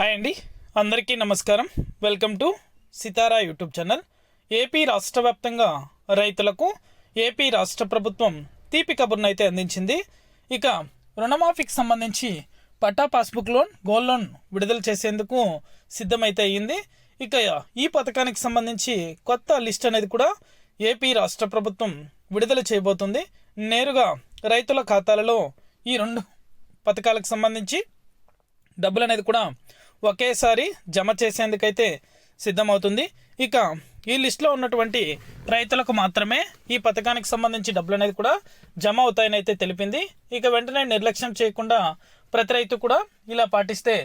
Hi అండి. అందరికీ నమస్కారం. Welcome to Sitara YouTube channel. AP రాష్ట్ర వ్యాప్తంగా రైతులకు ఏపీ రాష్ట్ర ప్రభుత్వం తీపి కబుర్ను అయితే అందించింది. ఇక రుణమాఫీకి సంబంధించి patta passbook loan gold loan విడుదల చేసేందుకు సిద్ధమైతే అయ్యింది. ఇక ఈ పథకానికి సంబంధించి కొత్త లిస్ట్ అనేది కూడా ఏపీ రాష్ట్ర ప్రభుత్వం విడుదల చేయబోతుంది. నేరుగా రైతుల ఖాతాలలో ఈ రెండు పథకాలకు సంబంధించి డబ్బులు అనేది కూడా ఒకేసారి జమ చేసేందుకైతే సిద్ధమవుతుంది. ఇక ఈ లిస్టులో ఉన్నటువంటి రైతులకు మాత్రమే ఈ పథకానికి సంబంధించి డబ్బులు అనేది కూడా జమ అవుతాయని అయితే తెలిపింది. ఇక వెంటనే నిర్లక్ష్యం చేయకుండా ప్రతి రైతు కూడా ఇలా పాటిస్తే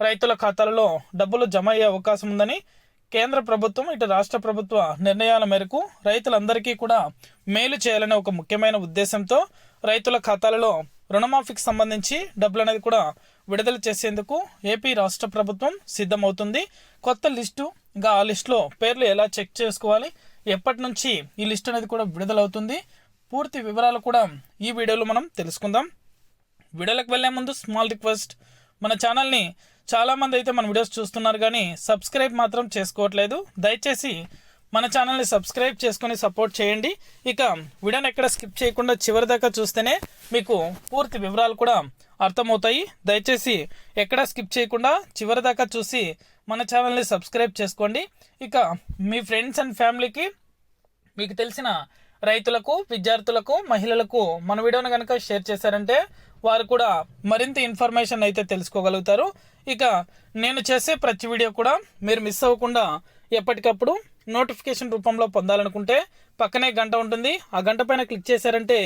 రైతుల ఖాతాలలో డబ్బులు జమ అయ్యే అవకాశం ఉందని కేంద్ర ప్రభుత్వం ఇటు రాష్ట్ర ప్రభుత్వ నిర్ణయాల మేరకు రైతులందరికీ కూడా మేలు చేయాలనే ఒక ముఖ్యమైన ఉద్దేశంతో రైతుల ఖాతాలలో రుణమాఫీకి సంబంధించి డబ్బులు అనేది కూడా విడుదల చేసేందుకు ఏపీ రాష్ట్ర ప్రభుత్వం సిద్ధమవుతుంది. కొత్త లిస్టు ఇంకా ఆ లిస్టులో పేర్లు ఎలా చెక్ చేసుకోవాలి? ఎప్పటి నుంచి ఈ లిస్ట్ అనేది కూడా విడుదలవుతుంది? పూర్తి వివరాలు కూడా ఈ వీడియోలో మనం తెలుసుకుందాం. వీడియోలకు వెళ్ళే ముందు స్మాల్ రిక్వెస్ట్. మన ఛానల్ని చాలామంది అయితే మన వీడియోస్ చూస్తున్నారు కానీ సబ్స్క్రైబ్ మాత్రం చేసుకోవట్లేదు. దయచేసి మన ఛానల్ని సబ్స్క్రైబ్ చేసుకొని సపోర్ట్ చేయండి. ఇక వీడియోని ఎక్కడ స్కిప్ చేయకుండా చివరి దాకా చూస్తేనే మీకు పూర్తి వివరాలు కూడా అర్థమవుతాయి. దయచేసి ఎక్కడ స్కిప్ చేయకుండా చివరి దాకా చూసి మన ఛానల్ని సబ్స్క్రైబ్ చేసుకోండి. ఇక మీ ఫ్రెండ్స్ అండ్ ఫ్యామిలీకి మీకు తెలిసిన రైతులకు విద్యార్థులకు మహిళలకు మన వీడియోను కనుక షేర్ చేశారంటే వారు కూడా మరింత ఇన్ఫర్మేషన్ అయితే తెలుసుకోగలుగుతారు. ఇక నేను చేసే ప్రతి వీడియో కూడా మీరు మిస్ అవ్వకుండా ఎప్పటికప్పుడు నోటిఫికేషన్ రూపంలో పొందాలనుకుంటే పక్కనే గంట ఉంటుంది. ఆ గంట పైన క్లిక్ చేశారంటే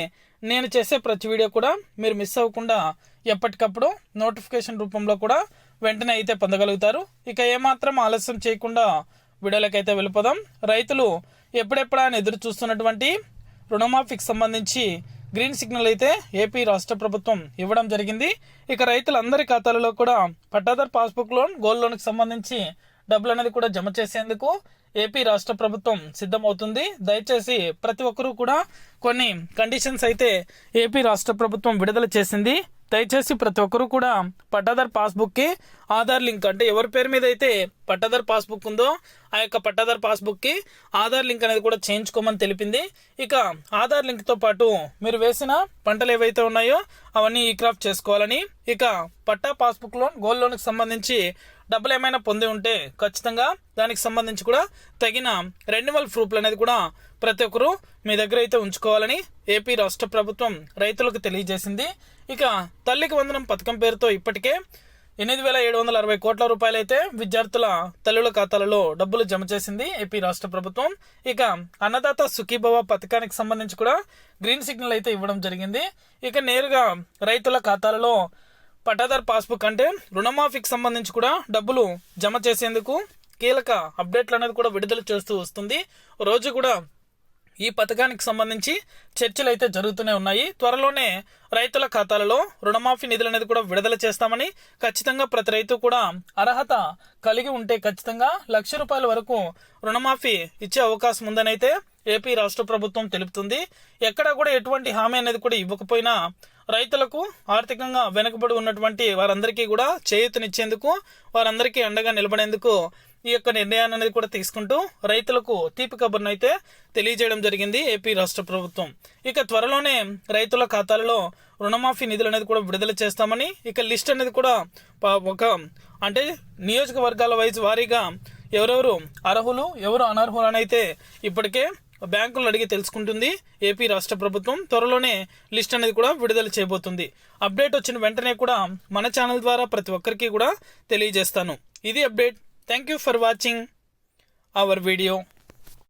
నేను చేసే ప్రతి వీడియో కూడా మీరు మిస్ అవ్వకుండా ఎప్పటికప్పుడు నోటిఫికేషన్ రూపంలో కూడా వెంటనే అయితే పొందగలుగుతారు. ఇక ఏమాత్రం ఆలస్యం చేయకుండా వీడియోలకైతే వెళ్ళిపోదాం. రైతులు ఎప్పుడెప్పుడా ఎదురు చూస్తున్నటువంటి రుణమాఫీకి సంబంధించి గ్రీన్ సిగ్నల్ అయితే ఏపీ రాష్ట్ర ప్రభుత్వం ఇవ్వడం జరిగింది. ఇక రైతులందరి ఖాతాలలో కూడా పట్టాదార్ పాస్బుక్ లోన్ గోల్డ్ లోన్కి సంబంధించి డబ్బులు అనేది కూడా జమ చేసేందుకు ఏపీ రాష్ట్ర ప్రభుత్వం సిద్ధమవుతుంది. దయచేసి ప్రతి ఒక్కరూ కూడా కొన్ని కండిషన్స్ అయితే ఏపీ రాష్ట్ర ప్రభుత్వం విడుదల చేసింది. దయచేసి ప్రతి ఒక్కరూ కూడా పట్టాదార్ పాస్బుక్కి ఆధార్ లింక్ అంటే ఎవరి పేరు మీద అయితే పట్టాదార్ పాస్బుక్ ఉందో ఆ యొక్క పట్టాదార్ పాస్బుక్కి ఆధార్ లింక్ అనేది కూడా చేయించుకోమని తెలిపింది. ఇక ఆధార్ లింక్తో పాటు మీరు వేసిన పంటలు ఏవైతే ఉన్నాయో అవన్నీ ఈ క్రాఫ్ట్ చేసుకోవాలని. ఇక పట్టా పాస్బుక్ లోన్ గోల్డ్ లోన్కి సంబంధించి డబ్బులు ఏమైనా పొంది ఉంటే ఖచ్చితంగా దానికి సంబంధించి కూడా తగిన రెన్యువల్ ప్రూఫ్లు అనేది కూడా ప్రతి ఒక్కరూ మీ దగ్గర అయితే ఉంచుకోవాలని ఏపీ రాష్ట్ర ప్రభుత్వం రైతులకు తెలియజేసింది. ఇక తల్లికి వందనం పథకం పేరుతో ఇప్పటికే ఎనిమిది వేల ఏడు వందల అరవై కోట్ల రూపాయలైతే విద్యార్థుల తల్లుల ఖాతాలలో డబ్బులు జమ చేసింది ఏపీ రాష్ట్ర ప్రభుత్వం. ఇక అన్నదాత సుఖీభవ పథకానికి సంబంధించి కూడా గ్రీన్ సిగ్నల్ అయితే ఇవ్వడం జరిగింది. ఇక నేరుగా రైతుల ఖాతాలలో పట్టాదారు పాస్బుక్ అంటే రుణమాఫీకి సంబంధించి కూడా డబ్బులు జమ చేసేందుకు కీలక అప్డేట్లు అనేది కూడా విడుదల చేస్తూ వస్తుంది. రోజు కూడా ఈ పథకానికి సంబంధించి చర్చలు అయితే జరుగుతూనే ఉన్నాయి. త్వరలోనే రైతుల ఖాతాలలో రుణమాఫీ నిధులు అనేది కూడా విడుదల చేస్తామని ఖచ్చితంగా ప్రతి రైతు కూడా అర్హత కలిగి ఉంటే ఖచ్చితంగా లక్ష రూపాయల వరకు రుణమాఫీ ఇచ్చే అవకాశం ఉందని అయితే ఏపీ రాష్ట్ర ప్రభుత్వం తెలుపుతుంది. ఎక్కడా కూడా ఎటువంటి హామీ అనేది కూడా ఇవ్వకపోయినా రైతులకు ఆర్థికంగా వెనుకబడి ఉన్నటువంటి వారందరికీ కూడా చేయూతనిచ్చేందుకు వారందరికీ అండగా నిలబడేందుకు ఈ యొక్క నిర్ణయాన్ని అనేది కూడా తీసుకుంటూ రైతులకు తీపి కబుర్ను అయితే తెలియజేయడం జరిగింది ఏపీ రాష్ట్ర ప్రభుత్వం. ఇక త్వరలోనే రైతుల ఖాతాలలో రుణమాఫీ నిధులు అనేది కూడా విడుదల చేస్తామని ఇక లిస్ట్ అనేది కూడా ఒక అంటే నియోజకవర్గాల వైజ్ వారీగా ఎవరెవరు అర్హులు ఎవరు అనర్హులు అని అయితే ఇప్పటికే బ్యాంకులను అడిగి తెలుసుకుంటుంది. ఏపీ రాష్ట్ర ప్రభుత్వం త్వరలోనే లిస్ట్ అనేది కూడా విడుదల చేయబోతుంది. అప్డేట్ వచ్చిన వెంటనే కూడా మన ఛానల్ ద్వారా ప్రతి ఒక్కరికి కూడా తెలియజేస్తాను. ఇది update. Thank you for watching our video